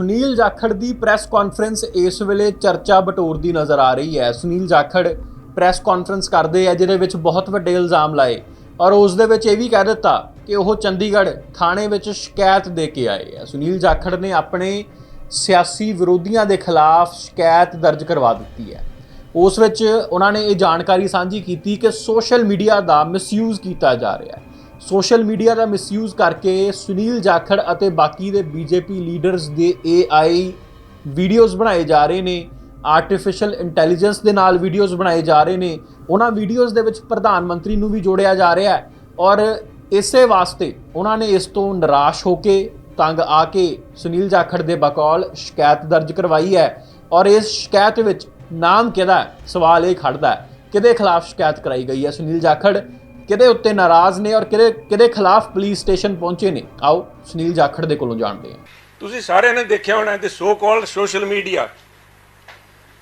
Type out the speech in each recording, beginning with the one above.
ਸੁਨੀਲ ਜਾਖੜ ਦੀ press conference ਇਸ ਵੇਲੇ ਚਰਚਾ ਬਟੋਰਦੀ ਨਜ਼ਰ ਆ ਰਹੀ ਹੈ। ਸੁਨੀਲ ਜਾਖੜ ਪ੍ਰੈਸ ਕਾਨਫਰੰਸ ਕਰਦੇ ਆ, ਜਿਹਦੇ ਵਿੱਚ ਬਹੁਤ ਵੱਡੇ ਇਲਜ਼ਾਮ ਲਾਏ ਔਰ ਉਸ ਦੇ ਵਿੱਚ ਇਹ ਵੀ ਕਹਿ ਦਿੱਤਾ ਕਿ ਉਹ ਚੰਡੀਗੜ੍ਹ ਥਾਣੇ ਵਿੱਚ ਸ਼ਿਕਾਇਤ ਦੇ ਕੇ ਆਏ ਆ। ਸੁਨੀਲ ਜਾਖੜ ਨੇ ਆਪਣੇ ਸਿਆਸੀ ਵਿਰੋਧੀਆਂ ਦੇ ਖਿਲਾਫ ਸ਼ਿਕਾਇਤ ਦਰਜ ਕਰਵਾ ਦਿੱਤੀ ਹੈ। ਉਸ ਵਿੱਚ ਉਹਨਾਂ ਨੇ ਇਹ ਜਾਣਕਾਰੀ ਸਾਂਝੀ ਕੀਤੀ ਕਿ ਸੋਸ਼ਲ ਮੀਡੀਆ ਦਾ ਮਿਸਯੂਜ਼ ਕੀਤਾ ਜਾ ਰਿਹਾ ਹੈ। ਸੋਸ਼ਲ ਮੀਡੀਆ ਦਾ ਮਿਸਯੂਜ਼ ਕਰਕੇ ਸੁਨੀਲ ਜਾਖੜ ਅਤੇ ਬਾਕੀ ਦੇ ਬੀਜੇਪੀ ਲੀਡਰਸ ਦੇ AI ਵੀਡੀਓਜ਼ ਬਣਾਏ ਜਾ ਰਹੇ ਨੇ ਆਰਟੀਫੀਸ਼ੀਅਲ ਇੰਟੈਲੀਜੈਂਸ ਦੇ ਨਾਲ ਵੀਡੀਓਜ਼ ਬਣਾਏ ਜਾ ਰਹੇ ਨੇ, ਉਹਨਾਂ ਵੀਡੀਓਜ਼ ਦੇ ਵਿੱਚ ਪ੍ਰਧਾਨ ਮੰਤਰੀ ਨੂੰ ਵੀ ਜੋੜਿਆ ਜਾ ਰਿਹਾ ਹੈ ਔਰ ਇਸੇ ਵਾਸਤੇ ਉਹਨਾਂ ਨੇ ਇਸ ਤੋਂ ਨਿਰਾਸ਼ ਹੋ ਕੇ, ਤੰਗ ਆ ਕੇ ਸੁਨੀਲ ਜਾਖੜ ਦੇ ਬਕੌਲ ਸ਼ਿਕਾਇਤ ਦਰਜ ਕਰਵਾਈ ਹੈ ਔਰ ਇਸ ਸ਼ਿਕਾਇਤ ਵਿੱਚ ਨਾਮ ਕਿਹਦਾ ਸਵਾਲ ਇਹ ਖੜਦਾ ਕਿਹਦੇ ਖਿਲਾਫ ਸ਼ਿਕਾਇਤ ਕਰਾਈ ਗਈ ਹੈ? ਸੁਨੀਲ ਜਾਖੜ ਕਿਹਦੇ ਉੱਤੇ ਨਾਰਾਜ਼ ਨੇ ਔਰ ਕਿਹਦੇ ਕਿਹਦੇ ਖਿਲਾਫ ਪੁਲਿਸ ਸਟੇਸ਼ਨ ਪਹੁੰਚੇ ਨੇ ਆਓ ਸੁਨੀਲ ਜਾਖੜ ਦੇ ਕੋਲੋਂ ਜਾਣਦੇ ਹਾਂ ਤੁਸੀਂ ਸਾਰਿਆਂ ਨੇ ਦੇਖਿਆ ਹੋਣਾ ਤੇ so called social media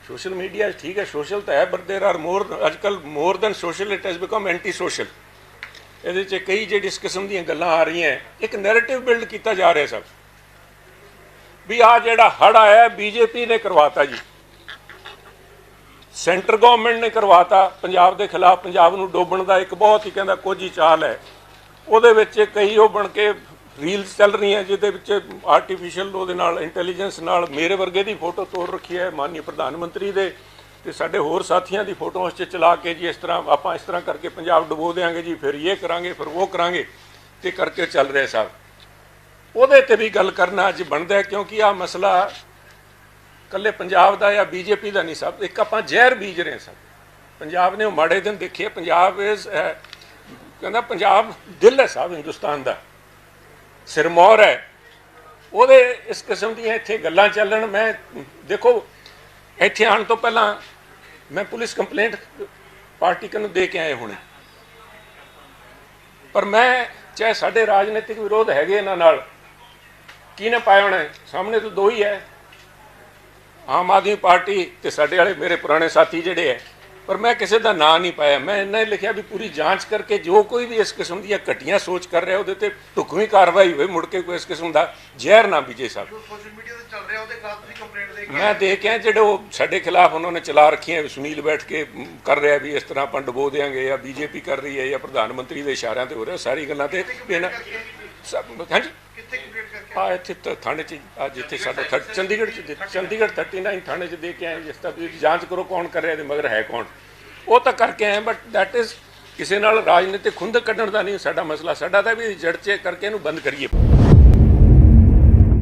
social media ਠੀਕ ਹੈ ਸੋਸ਼ਲ ਤਾਂ ਹੈ ਬਟ देयर ਆਰ ਮੋਰ ਅੱਜਕੱਲ more than social it has become anti social ਇਹਦੇ 'ਚ ਕਈ ਜਿਹੜੀ ਇਸ ਕਿਸਮ ਦੀਆਂ ਗੱਲਾਂ ਆ ਰਹੀਆਂ ਇੱਕ ਨੈਰੇਟਿਵ ਬਿਲਡ ਕੀਤਾ ਜਾ ਰਿਹਾ ਸਭ ਵੀ ਆ ਜਿਹੜਾ ਹੜ ਆਇਆ ਬੀਜੇਪੀ ਨੇ ਕਰਵਾਤਾ ਜੀ ਸੈਂਟਰ ਗਵਰਨਮੈਂਟ ਨੇ ਕਰਵਾਤਾ, ਪੰਜਾਬ ਦੇ ਖਿਲਾਫ ਪੰਜਾਬ ਨੂੰ ਡੋਬਣ ਦਾ ਇੱਕ ਬਹੁਤ ਹੀ ਕਹਿੰਦਾ ਕੋਝੀ ਚਾਲ ਹੈ। ਉਹਦੇ ਵਿੱਚ ਕਈ ਉਹ ਬਣ ਕੇ ਰੀਲਸ ਚੱਲ ਰਹੀਆਂ, ਜਿਹਦੇ ਵਿੱਚ ਆਰਟੀਫੀਸ਼ੀਅਲ ਉਹਦੇ ਨਾਲ ਇੰਟੈਲੀਜੈਂਸ ਨਾਲ ਮੇਰੇ ਵਰਗੇ ਦੀ ਫੋਟੋ ਤੋੜ ਰੱਖੀ ਹੈ ਮਾਨਯ ਪ੍ਰਧਾਨ ਮੰਤਰੀ ਦੇ। ਤੇ ਸਾਡੇ ਹੋਰ ਸਾਥੀਆਂ ਦੀ ਫੋਟੋ ਉਸ 'ਚ ਚਲਾ ਕੇ ਜੀ ਇਸ ਤਰ੍ਹਾਂ ਆਪਾਂ ਇਸ ਤਰ੍ਹਾਂ ਕਰਕੇ ਪੰਜਾਬ ਡੁਬੋ ਦੇਾਂਗੇ ਜੀ, ਫਿਰ ਇਹ ਕਰਾਂਗੇ, ਫਿਰ ਉਹ ਕਰਾਂਗੇ, ਤੇ ਕਰਕੇ ਚੱਲ ਰਿਹਾ ਸਾਹਿਬ ਉਹਦੇ ਤੇ ਵੀ ਗੱਲ ਕਰਨਾ ਅੱਜ ਬਣਦਾ ਕਿਉਂਕਿ ਆ ਮਸਲਾ ਕੱਲੇ ਪੰਜਾਬ ਦਾ ਜਾਂ ਬੀਜੇਪੀ ਦਾ ਨਹੀਂ ਸਭ, ਇੱਕ ਆਪਾਂ ਜ਼ਹਿਰ ਬੀਜ ਰਹੇ ਹਾਂ ਸਭ। ਪੰਜਾਬ ਨੇ ਉਹ ਮਾੜੇ ਦਿਨ ਦੇਖੇ, ਪੰਜਾਬ ਇਸ ਕਹਿੰਦਾ ਪੰਜਾਬ ਦਿਲ ਹੈ ਸਾਹਿਬ ਹਿੰਦੁਸਤਾਨ ਦਾ। ਸਿਰਮੌਰ ਹੈ। ਉਹਦੇ ਇਸ ਕਿਸਮ ਦੀਆਂ ਇੱਥੇ ਗੱਲਾਂ ਚੱਲਣ, ਮੈਂ ਦੇਖੋ, ਇੱਥੇ ਆਉਣ ਤੋਂ ਪਹਿਲਾਂ ਮੈਂ ਪੁਲਿਸ ਕੰਪਲੇਂਟ ਪਾਰਟੀ ਨੂੰ ਦੇ ਕੇ ਆਏ ਹੁਣੇ। ਪਰ ਮੈਂ, ਚਾਹੇ ਸਾਡੇ ਰਾਜਨੀਤਿਕ ਵਿਰੋਧ ਹੈਗੇ ਇਹਨਾਂ ਨਾਲ, ਕੀ ਨਾ ਪਾਇਆ ਹੋਣਾ ਸਾਹਮਣੇ ਤੋਂ ਦੋ ਹੀ ਹੈ। ਆਮ ਆਦਮੀ ਪਾਰਟੀ ਤੇ ਸਾਡੇ ਵਾਲੇ ਮੇਰੇ ਪੁਰਾਣੇ ਸਾਥੀ ਜਿਹੜੇ ਹੈ ਪਰ ਮੈਂ ਕਿਸੇ ਦਾ ਨਾਂ ਨਹੀਂ ਪਾਇਆ। ਮੈਂ ਇੰਨਾ ਹੀ ਲਿਖਿਆ ਵੀ ਪੂਰੀ ਜਾਂਚ ਕਰਕੇ ਜੋ ਕੋਈ ਵੀ ਇਸ ਕਿਸਮ ਦੀਆਂ ਘਟੀਆਂ ਸੋਚ ਕਰ ਰਿਹਾ ਉਹਦੇ ਤੇ ਢੁਕਵੀਂ ਕਾਰਵਾਈ ਹੋਵੇ ਮੁੜ ਕੇ ਕੋਈ ਇਸ ਕਿਸਮ ਦਾ ਜ਼ਹਿਰ ਨਾ ਬੀਜੇ ਸਾਹਿਬ। ਸੋਸ਼ਲ ਮੀਡੀਆ ਤੇ ਚੱਲ ਰਿਹਾ ਉਹਦੇ ਖਿਲਾਫ ਤੁਸੀਂ ਕੰਪਲੇਂਟ ਦੇ ਮੈਂ ਦੇਖ ਕੇ ਜਿਹੜੇ ਉਹ ਸਾਡੇ ਖਿਲਾਫ ਉਹਨਾਂ ਨੇ ਚਲਾ ਰੱਖੀਆਂ ਵੀ ਸੁਨੀਲ ਬੈਠ ਕੇ ਕਰ ਰਿਹਾ ਵੀ ਇਸ ਤਰ੍ਹਾਂ ਆਪਾਂ ਡੁਬੋ ਦੇਾਂਗੇ ਜਾਂ ਬੀਜੇਪੀ ਕਰ ਰਹੀ ਹੈ ਜਾਂ ਪ੍ਰਧਾਨ ਮੰਤਰੀ ਦੇ ਇਸ਼ਾਰਿਆਂ ਤੇ ਹੋ ਰਿਹਾ ਸਾਰੀ ਗੱਲਾਂ ਤੇ ਇਹਨਾਂ ਸਭ ਹਾਂਜੀ? ਆ ਇੱਥੇ ਥਾਣੇ 'ਚ, ਅੱਜ ਜਿੱਥੇ ਸਾਡਾ ਥ- ਚੰਡੀਗੜ੍ਹ 'ਚ ਦੇ- ਚੰਡੀਗੜ੍ਹ 39 ਥਾਣੇ 'ਚ ਦੇ ਕੇ ਆਏ, ਜਿਸ ਤਰ੍ਹਾਂ ਤੁਸੀਂ ਜਾਂਚ ਕਰੋ ਕੌਣ ਕਰ ਰਿਹਾ ਇਹਦੇ ਮਗਰ ਹੈ ਕੌਣ। ਉਹ ਤਾਂ ਕਰਕੇ ਆਏ ਬਟ ਦੈਟ ਇਜ਼ ਕਿਸੇ ਨਾਲ ਰਾਜਨੀਤਿਕ ਖੁੰਦ ਕੱਢਣ ਦਾ ਨਹੀਂ, ਸਾਡਾ ਮਸਲਾ ਸਾਡਾ ਤਾਂ ਵੀ ਜੜ 'ਚ ਕਰਕੇ ਇਹਨੂੰ ਬੰਦ ਕਰੀਏ।